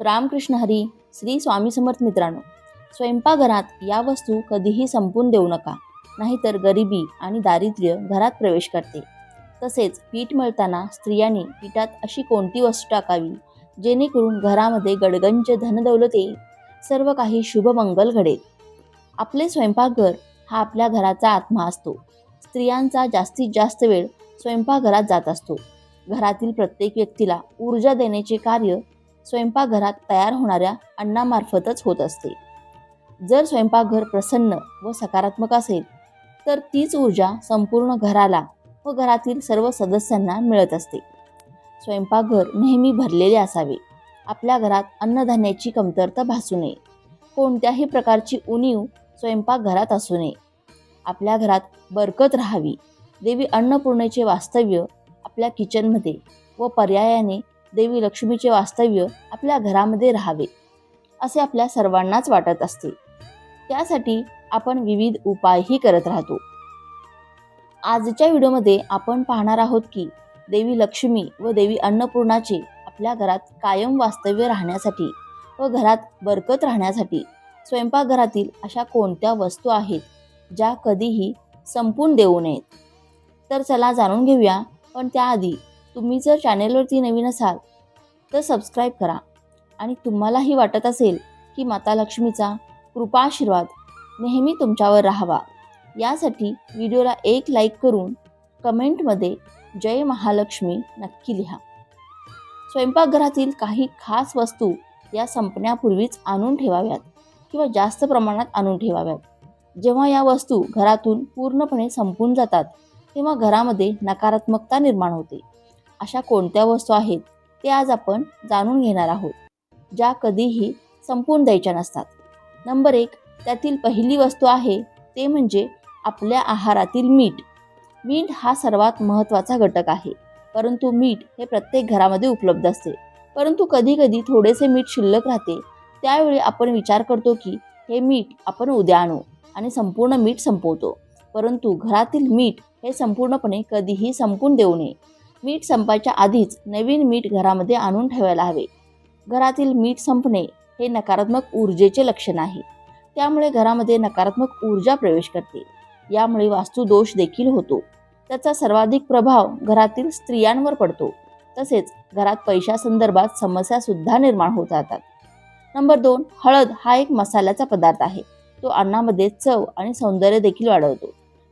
रामकृष्ण हरी श्री स्वामी समर्थ मित्रांनो स्वयंपाकघरात या वस्तू कधीही संपून देऊ नका नाहीतर गरिबी आणि दारिद्र्य घरात प्रवेश करते. तसेच पीठ मळताना स्त्रियांनी पिठात अशी कोणती वस्तू टाकावी जेणेकरून घरामध्ये गडगंज धनदौलत येईल? सर्व काही शुभमंगल घडेल. आपले स्वयंपाकघर हा आपल्या घराचा आत्मा असतो. स्त्रियांचा जास्तीत जास्त वेळ स्वयंपाकघरात जात असतो. घरातील प्रत्येक व्यक्तीला ऊर्जा देण्याचे कार्य स्वयंपाकघरात तयार होणाऱ्या अन्नामार्फतच होत असते. जर स्वयंपाकघर प्रसन्न व सकारात्मक असेल तर तीच ऊर्जा संपूर्ण घराला व घरातील सर्व सदस्यांना मिळत असते. स्वयंपाकघर नेहमी भरलेले असावे. आपल्या घरात अन्नधान्याची कमतरता भासू नये. कोणत्याही प्रकारची उणीव स्वयंपाकघरात असू नये. आपल्या घरात बरकत राहावी. देवी अन्नपूर्णेचे वास्तव्य आपल्या किचनमध्ये व पर्यायाने देवी लक्ष्मीचे वास्तव्य आपल्या घरामध्ये राहावे असे आपल्या सर्वांनाच वाटत असते. त्यासाठी आपण विविध उपायही करत राहतो. आजच्या व्हिडिओमध्ये आपण पाहणार आहोत की देवी लक्ष्मी व देवी अन्नपूर्णाचे आपल्या घरात कायम वास्तव्य राहण्यासाठी व घरात बरकत राहण्यासाठी स्वयंपाकघरातील अशा कोणत्या वस्तू आहेत ज्या कधीही संपून देऊ नयेत. तर चला जाणून घेऊया पण त्याआधी तुम्ही जर चॅनेलवरती नवीन असाल तर सबस्क्राईब करा. आणि तुम्हालाही वाटत असेल की माता लक्ष्मीचा कृपाशीर्वाद नेहमी तुमच्यावर राहावा. यासाठी व्हिडिओला एक लाईक करून कमेंटमध्ये जय महालक्ष्मी नक्की लिहा. स्वयंपाकघरातील काही खास वस्तू या संपण्यापूर्वीच आणून ठेवाव्यात किंवा जास्त प्रमाणात आणून ठेवाव्यात. जेव्हा या वस्तू घरातून पूर्णपणे संपून जातात तेव्हा घरामध्ये नकारात्मकता निर्माण होते. अशा कोणत्या वस्तू आहेत ते आज आपण जाणून घेणार आहोत ज्या कधीही संपून द्यायच्या नसतात. नंबर एक त्यातील पहिली वस्तू आहे ते म्हणजे आपल्या आहारातील मीठ. मीठ हा सर्वात महत्त्वाचा घटक आहे परंतु मीठ हे प्रत्येक घरामध्ये उपलब्ध असते. परंतु कधीकधी थोडेसे मीठ शिल्लक राहते त्यावेळी आपण विचार करतो की हे मीठ आपण उद्या आणू आणि संपूर्ण मीठ संपवतो. परंतु घरातील मीठ हे संपूर्णपणे कधीही संपून देऊ नये. मीठ संपायच्या आधीच नवीन मीठ घरामध्ये आणून ठेवायला हवे. घरातील मीठ संपणे हे नकारात्मक ऊर्जेचे लक्षण आहे. त्यामुळे घरामध्ये नकारात्मक ऊर्जा प्रवेश करते. यामुळे वास्तुदोष देखील होतो. त्याचा सर्वाधिक प्रभाव घरातील स्त्रियांवर पडतो. तसेच घरात पैशासंदर्भात समस्यासुद्धा निर्माण होत जातात नंबर दोन हळद हा एक मसाल्याचा पदार्थ आहे. तो अन्नामध्ये चव आणि सौंदर्य देखील वाढवतो.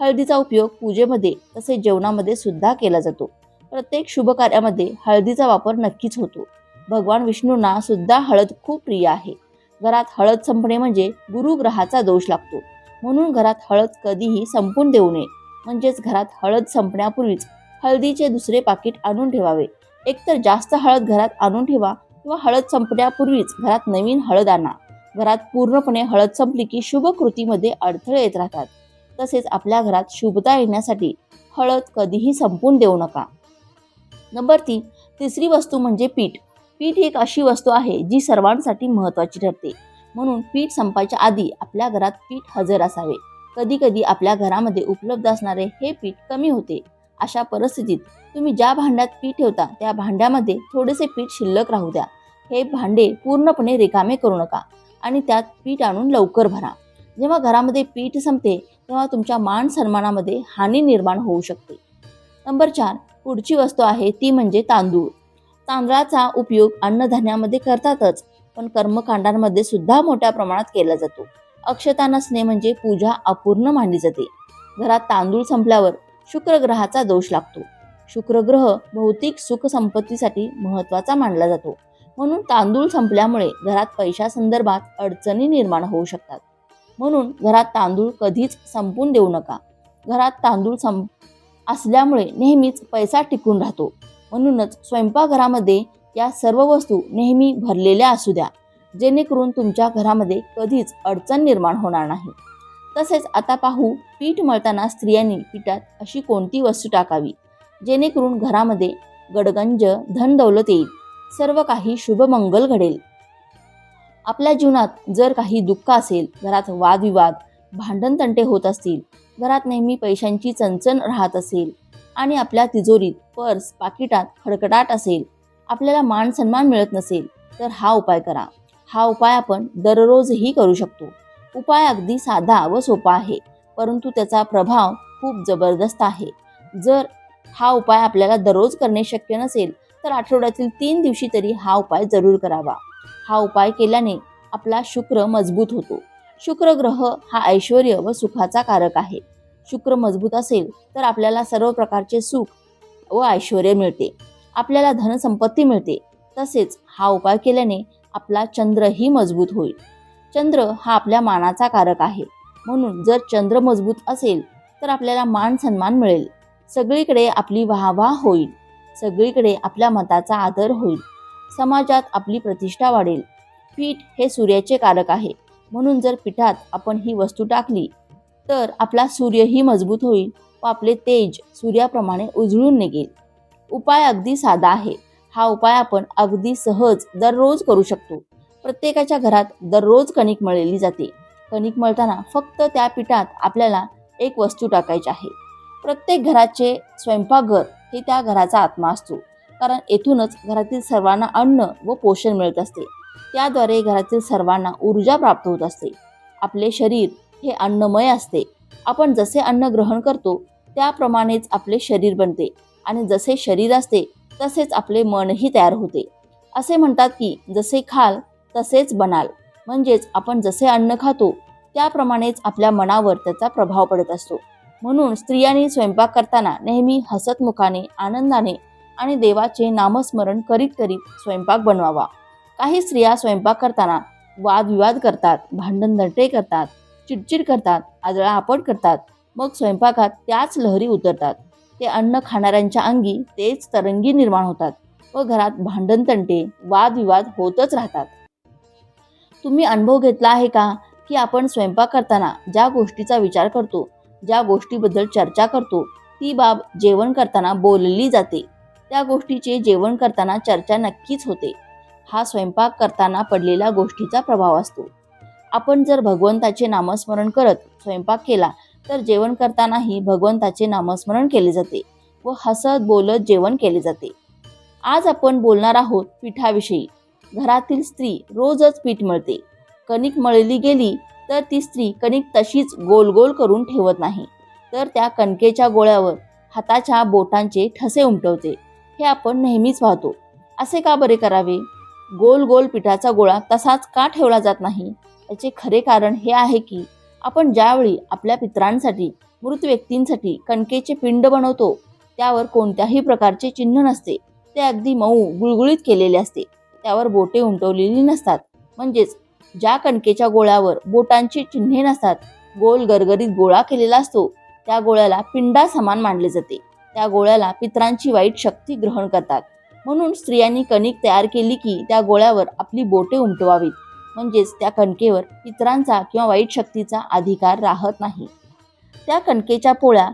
हळदीचा उपयोग पूजेमध्ये तसेच जेवणामध्ये सुद्धा केला जातो. प्रत्येक शुभ कार्यामध्ये हळदीचा वापर नक्कीच होतो. भगवान विष्णूंना सुद्धा हळद खूप प्रिय आहे. घरात हळद संपणे म्हणजे गुरुग्रहाचा दोष लागतो. म्हणून घरात हळद कधीही संपून देऊ नये. म्हणजेच घरात हळद संपण्यापूर्वीच हळदीचे दुसरे पाकिट आणून ठेवावे. एकतर जास्त हळद घरात आणून ठेवा किंवा हळद संपण्यापूर्वीच घरात नवीन हळद आणा घरात पूर्णपणे हळद संपली की शुभ कृतीमध्ये अडथळे येत राहतात. तसेच आपल्या घरात शुभता येण्यासाठी हळद कधीही संपून देऊ नका. नंबर तीन तिसरी वस्तू म्हणजे पीठ. पीठ ही एक अशी वस्तू आहे जी सर्वांसाठी महत्त्वाची ठरते. म्हणून पीठ संपायच्या आधी आपल्या घरात पीठ हजर असावे. कधी कधी आपल्या घरामध्ये उपलब्ध असणारे हे पीठ कमी होते. अशा परिस्थितीत तुम्ही ज्या भांड्यात पीठ ठेवता त्या भांड्यामध्ये थोडेसे पीठ शिल्लक राहू द्या. हे भांडे पूर्णपणे रिकामे करू नका आणि त्यात पीठ आणून लवकर भरा. जेव्हा घरामध्ये पीठ संपते तेव्हा तुमच्या मान सन्मानामध्ये हानी निर्माण होऊ शकते. नंबर चार पुढची वस्तू आहे ती म्हणजे तांदूळ. तांदळाचा उपयोग अन्नधान्यामध्ये करतातच पण कर्मकांडांमध्ये सुद्धा मोठ्या प्रमाणात केला जातो. अक्षता नसणे म्हणजे पूजा अपूर्ण मानली जाते. घरात तांदूळ संपल्यावर शुक्रग्रहाचा दोष लागतो. शुक्रग्रह भौतिक सुख संपत्तीसाठी महत्त्वाचा मानला जातो. म्हणून तांदूळ संपल्यामुळे घरात पैशासंदर्भात अडचणी निर्माण होऊ शकतात. म्हणून घरात तांदूळ कधीच संपून देऊ नका. घरात तांदूळ संप असल्यामुळे नेहमीच पैसा टिकून राहतो. म्हणूनच स्वयंपाकघरामध्ये या सर्व वस्तू नेहमी भरलेल्या असू द्या जेणेकरून तुमच्या घरामध्ये कधीच अडचण निर्माण होणार नाही. तसेच आता पाहू पीठ मळताना स्त्रियांनी पिठात अशी कोणती वस्तू टाकावी जेणेकरून घरामध्ये गडगंज धन दौलत येईल सर्व काही शुभमंगल घडेल. आपल्या जीवनात जर काही दुःख असेल घरात वादविवाद भांडणतंटे होत असतील घरात नेहमी पैशांची चणचण राहत असेल आणि आपल्या तिजोरीत पर्स पाकिटात खडखडाट असेल आपल्याला मान सन्मान मिळत नसेल तर हा उपाय करा. हा उपाय आपण दररोजही करू शकतो. उपाय अगदी साधा व सोपा आहे परंतु त्याचा प्रभाव खूप जबरदस्त आहे. जर हा उपाय आपल्याला दररोज करणे शक्य नसेल तर आठवड्यातील तीन दिवशी तरी हा उपाय जरूर करावा. हा उपाय केल्याने आपला शुक्र मजबूत होतो. शुक्र ग्रह हा ऐश्वर व सुखाचा कारक आहे. शुक्र मजबूत असेल तर आपल्याला सर्व प्रकारचे सुख व ऐश्वर मिळते. आपल्याला धनसंपत्ती मिळते. तसेच हा उपाय केल्याने आपला चंद्रही मजबूत होईल. चंद्र हा आपल्या मानाचा कारक आहे. म्हणून जर चंद्र मजबूत असेल तर आपल्याला मान सन्मान मिळेल. सगळीकडे आपली वाहवा होईल. सगळीकडे आपल्या मताचा आदर होईल. समाजात आपली प्रतिष्ठा वाढेल. पीठ हे सूर्याचे कारक आहे. म्हणून जर पिठात आपण ही वस्तू टाकली तर आपला सूर्यही मजबूत होईल व आपले तेज सूर्याप्रमाणे उजळून निघेल. उपाय अगदी साधा आहे. हा उपाय आपण अगदी सहज दररोज करू शकतो. प्रत्येकाच्या घरात दररोज कणिक मळलेली जाते. कणिक मळताना फक्त त्या पिठात आपल्याला एक वस्तू टाकायची आहे. प्रत्येक घराचे स्वयंपाकघर हे त्या घराचा आत्मा असतो. कारण येथूनच घरातील सर्वांना अन्न व पोषण मिळत असते. त्याद्वारे घरातील सर्वांना ऊर्जा प्राप्त होत असते. आपले शरीर हे अन्नमय असते. आपण जसे अन्न ग्रहण करतो त्याप्रमाणेच आपले शरीर बनते आणि जसे शरीर असते तसेच आपले मनही तयार होते. असे म्हणतात की जसे खाल तसेच बनाल. म्हणजेच आपण जसे अन्न खातो त्याप्रमाणेच आपल्या मनावर त्याचा प्रभाव पडत असतो. म्हणून स्त्रियांनी स्वयंपाक करताना नेहमी हसतमुखाने आनंदाने आणि देवाचे नामस्मरण करीत करीत स्वयंपाक बनवावा. काही स्त्रिया स्वयंपाक करताना वादविवाद करतात भांडणदंटे करतात चिडचिड करतात आदळाआपट करतात. मग स्वयंपाकात त्याच लहरी उतरतात. ते अन्न खाणाऱ्यांच्या अंगी तेच तरंगी निर्माण होतात व घरात भांडणतंटे वादविवाद होतच राहतात. तुम्ही अनुभव घेतला आहे का की आपण स्वयंपाक करताना ज्या गोष्टीचा विचार करतो ज्या गोष्टीबद्दल चर्चा करतो ती बाब जेवण करताना बोलली जाते. त्या गोष्टीचे जेवण करताना चर्चा नक्कीच होते. हा स्वयंपाक करताना पडलेला गोष्टीचा प्रभाव असतो. आपण जर भगवंताचे नामस्मरण करत स्वयंपाक केला तर जेवण करतानाही भगवंताचे नामस्मरण केले जाते व हसत बोलत जेवण केले जाते. आज आपण बोलणार आहोत पिठाविषयी. घरातील स्त्री रोजच पीठ मळते. कणिक मळली गेली तर ती स्त्री कणिक तशीच गोल गोल करून ठेवत नाही. तर त्या कणकेच्या गोळ्यावर हाताच्या बोटांचे ठसे उमटवते. हे आपण नेहमीच पाहतो. असे का बरे करावे? गोल गोल पिठाचा गोळा तसाच का ठेवला जात नाही? याचे खरे कारण हे आहे की आपण ज्यावेळी आपल्या पित्रांसाठी मृत व्यक्तींसाठी कणकेचे पिंड बनवतो त्यावर कोणत्याही प्रकारचे चिन्ह नसते. ते अगदी मऊ गुळगुळीत केलेले असते. त्यावर बोटे उमटवलेली नसतात. म्हणजेच ज्या कणकेच्या गोळ्यावर बोटांची चिन्हे नसतात गोल गरगरीत गोळा केलेला असतो त्या गोळ्याला पिंडा समान मानले जाते. त्या गोळ्याला पित्रांची वाईट शक्ती ग्रहण करतात. म्हणून स्त्रियांनी कणिक तयार केली की त्या गोळ्यावर आपली बोटे उमटवावीत. म्हणजेच त्या कणकेवर इतरांचा किंवा वाईट शक्तीचा अधिकार राहत नाही. त्या कणकेच्या पोळ्या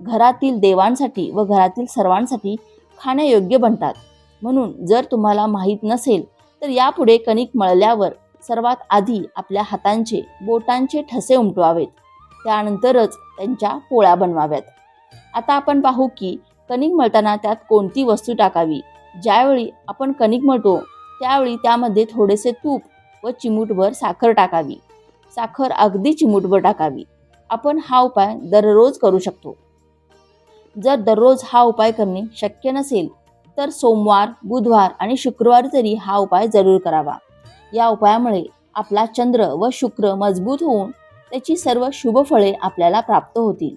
घरातील देवांसाठी व घरातील सर्वांसाठी खाण्यायोग्य बनतात. म्हणून जर तुम्हाला माहीत नसेल तर यापुढे कणिक मळल्यावर सर्वात आधी आपल्या हातांचे बोटांचे ठसे उमटवावेत. त्यानंतरच त्यांच्या पोळ्या बनवाव्यात. आता आपण पाहू की कणिक मळताना त्यात कोणती वस्तू टाकावी? ज्यावेळी आपण कणिक मळतो त्यावेळी त्यामध्ये थोडेसे तूप व चिमूटभर साखर टाकावी. साखर अगदी चिमूटभर टाकावी. आपण हा उपाय दररोज करू शकतो. जर दररोज हा उपाय करणे शक्य नसेल तर सोमवार बुधवार आणि शुक्रवार तरी हा उपाय जरूर करावा. या उपायामुळे आपला चंद्र व शुक्र मजबूत होऊन त्याची सर्व शुभफळे आपल्याला प्राप्त होतील.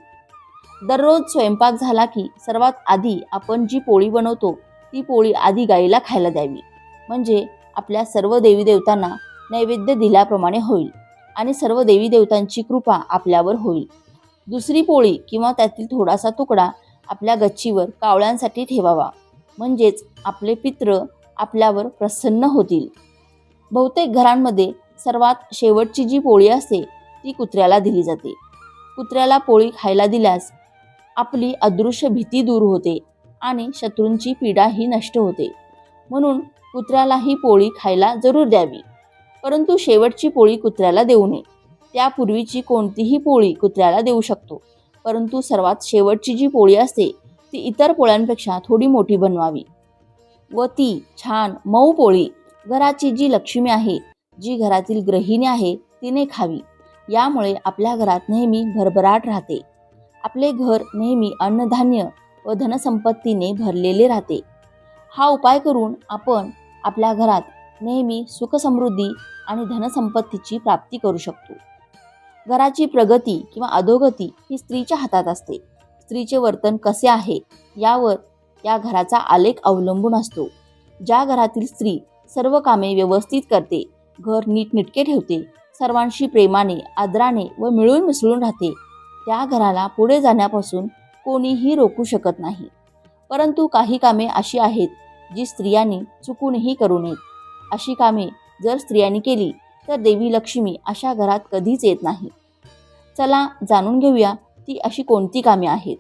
दररोज स्वयंपाक झाला की सर्वात आधी आपण जी पोळी बनवतो ती पोळी आधी गाईला खायला द्यावी. म्हणजे आपल्या सर्व देवी देवतांना नैवेद्य दिल्याप्रमाणे होईल आणि सर्व देवी देवतांची कृपा आपल्यावर होईल. दुसरी पोळी किंवा त्यातील थोडासा तुकडा आपल्या गच्चीवर कावळ्यांसाठी ठेवावा. म्हणजेच आपले पित्र आपल्यावर प्रसन्न होतील. बहुतेक घरांमध्ये सर्वात शेवटची जी पोळी असते ती कुत्र्याला दिली जाते. कुत्र्याला पोळी खायला दिल्यास आपली अदृश्य भीती दूर होते. आणि शत्रूंची पीडाही नष्ट होते. म्हणून कुत्र्याला ही पोळी खायला जरूर द्यावी. परंतु शेवटची पोळी कुत्र्याला देऊ नये. त्यापूर्वीची कोणतीही पोळी कुत्र्याला देऊ शकतो. परंतु सर्वात शेवटची जी पोळी असते ती इतर पोळ्यांपेक्षा थोडी मोठी बनवावी. व ती छान मऊ पोळी घराची जी लक्ष्मी आहे जी घरातील गृहिणी आहे तिने खावी. यामुळे आपल्या घरात नेहमी भरभराट राहते. आपले घर नेहमी अन्नधान्य व धनसंपत्तीने भरलेले राहते. हा उपाय करून आपण आपल्या घरात नेहमी सुखसमृद्धी आणि धनसंपत्तीची प्राप्ती करू शकतो. घराची प्रगती किंवा अधोगती ही स्त्रीच्या हातात असते. स्त्रीचे वर्तन कसे आहे यावर या घराचा आलेख अवलंबून असतो. ज्या घरातील स्त्री सर्व कामे व्यवस्थित करते घर नीटनिटके ठेवते सर्वांशी प्रेमाने आदराने व मिळून मिसळून राहते त्या घराला पुढे जाण्यापासून कोणीही रोखू शकत नाही. परंतु काही कामे अशी आहेत जी स्त्रियांनी चुकूनही करू नयेत. अशी कामे जर स्त्रियांनी केली तर देवी लक्ष्मी अशा घरात कधीच येत नाही. चला जाणून घेऊया ती अशी कोणती कामे आहेत.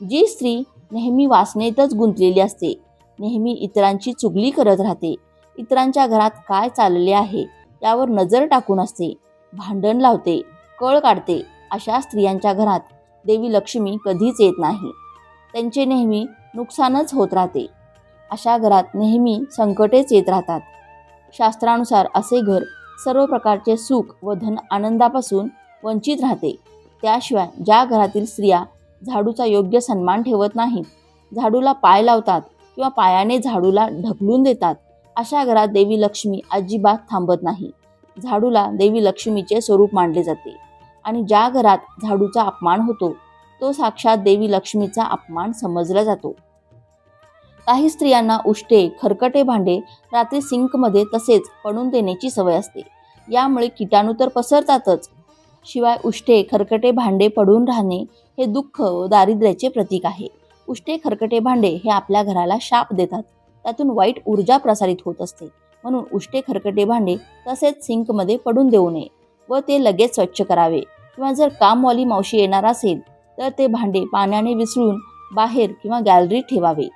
जी स्त्री नेहमी वासनेतच गुंतलेली असते नेहमी इतरांची चुगली करत राहते इतरांच्या घरात काय चालले आहे यावर नजर टाकून असते भांडण लावते कळ काढते अशा स्त्रियांच्या घरात देवी लक्ष्मी कधीच येत नाही. त्यांचे नेहमी नुकसानच होत राहते. अशा घरात नेहमी संकटेच येत राहतात. शास्त्रानुसार असे घर सर्व प्रकारचे सुख व धन आनंदापासून वंचित राहते. त्याशिवाय ज्या घरातील स्त्रिया झाडूचा योग्य सन्मान ठेवत नाहीत झाडूला पाय लावतात किंवा पायाने झाडूला ढकलून देतात अशा घरात देवी लक्ष्मी अजिबात थांबत नाही. झाडूला देवी लक्ष्मीचे स्वरूप मानले जाते. आणि ज्या घरात झाडूचा अपमान होतो तो साक्षात देवी लक्ष्मीचा अपमान समजला जातो. काही स्त्रियांना उष्टे खरकटे भांडे रात्री सिंकमध्ये तसेच पडून देण्याची सवय असते. यामुळे किटाणू तर पसरतातच. शिवाय उष्टे खरकटे भांडे पडून राहणे हे दुःख व दारिद्र्याचे प्रतीक आहे. उष्टे खरकटे भांडे हे आपल्या घराला शाप देतात. त्यातून वाईट ऊर्जा प्रसारित होत असते. म्हणून उष्टे खरकटे भांडे तसेच सिंकमध्ये पडून देऊ नये. व ते लगेच स्वच्छ करावे. किंवा जर कामवाली मावशी येणार असेल तर ते भांडे पाण्याने विसळून बाहेर किंवा गॅलरीत ठेवावे.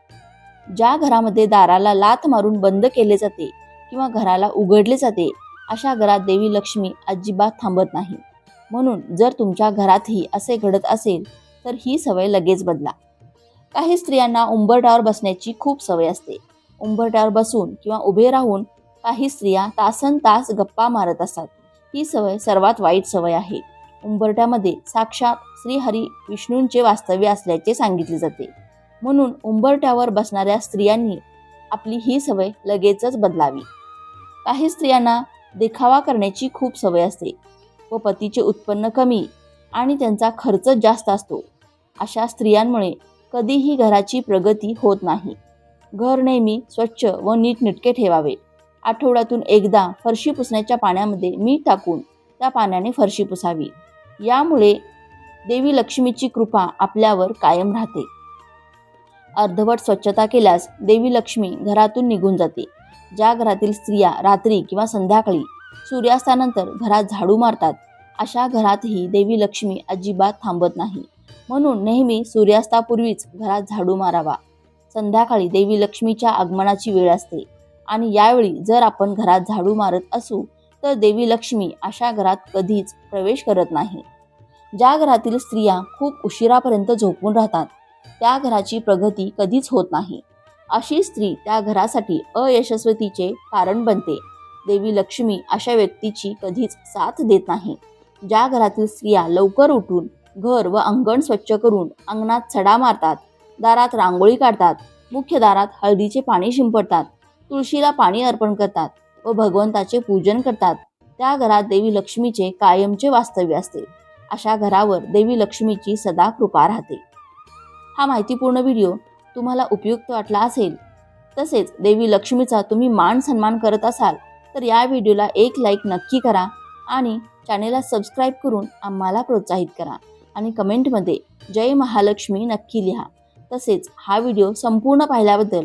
ज्या घरामध्ये दाराला लाथ मारून बंद केले जाते किंवा घराला उघडले जाते अशा घरात देवी लक्ष्मी अजिबात थांबत नाही. म्हणून जर तुमच्या घरातही असे घडत असेल तर ही सवय लगेच बदला. काही स्त्रियांना उंबरट्यावर बसण्याची खूप सवय असते. उंबरट्यावर बसून किंवा उभे राहून काही स्त्रिया तासन तास गप्पा मारत असतात. ही सवय सर्वात वाईट सवय आहे. उंबरट्यामध्ये साक्षात श्रीहरी विष्णूंचे वास्तव्य असल्याचे सांगितले जाते. म्हणून उंबरट्यावर बसणाऱ्या स्त्रियांनी आपली ही सवय लगेचच बदलावी. काही स्त्रियांना देखावा करण्याची खूप सवय असते व पतीचे उत्पन्न कमी आणि त्यांचा खर्च जास्त असतो. अशा स्त्रियांमुळे कधीही घराची प्रगती होत नाही. घर नेहमी स्वच्छ व नीटनेटके ठेवावे. आठवड्यातून एकदा फरशी पुसण्याच्या पाण्यामध्ये मीठ टाकून त्या पाण्याने फरशी पुसावी. यामुळे देवी लक्ष्मीची कृपा आपल्यावर कायम राहते. अर्धवट स्वच्छता केल्यास देवी लक्ष्मी घरातून निघून जाते. ज्या घरातील स्त्रिया रात्री किंवा संध्याकाळी सूर्यास्तानंतर घरात झाडू मारतात अशा घरातही देवी लक्ष्मी अजिबात थांबत नाही. म्हणून नेहमी सूर्यास्तापूर्वीच घरात झाडू मारावा. संध्याकाळी देवी लक्ष्मीच्या आगमनाची वेळ असते. आणि यावेळी जर आपण घरात झाडू मारत असू तर देवी लक्ष्मी अशा घरात कधीच प्रवेश करत नाही. ज्या घरातील स्त्रिया खूप उशिरापर्यंत झोपून राहतात त्या घराची प्रगती कधीच होत नाही. अशी स्त्री त्या घरासाठी अयशस्वतीचे कारण बनते. देवी लक्ष्मी अशा व्यक्तीची कधीच साथ देत नाही. ज्या घरातील स्त्रिया लवकर उठून घर व अंगण स्वच्छ करून अंगणात सडा मारतात दारात रांगोळी काढतात मुख्य दारात हळदीचे पाणी शिंपडतात तुळशीला पाणी अर्पण करतात व भगवंताचे पूजन करतात. त्या घरात देवी लक्ष्मीचे कायमचे वास्तव्य असते. अशा घरावर देवी लक्ष्मीची सदा कृपा राहते. हा माहितीपूर्ण व्हिडिओ तुम्हाला उपयुक्त वाटला असेल तसेच देवी लक्ष्मीचा तुम्ही मान सन्मान करत असाल तर या व्हिडिओला एक लाईक नक्की करा आणि चॅनेलला सबस्क्राईब करून आम्हाला प्रोत्साहित करा आणि कमेंटमध्ये जय महालक्ष्मी नक्की लिहा. तसेच हा व्हिडिओ संपूर्ण पाहिल्याबद्दल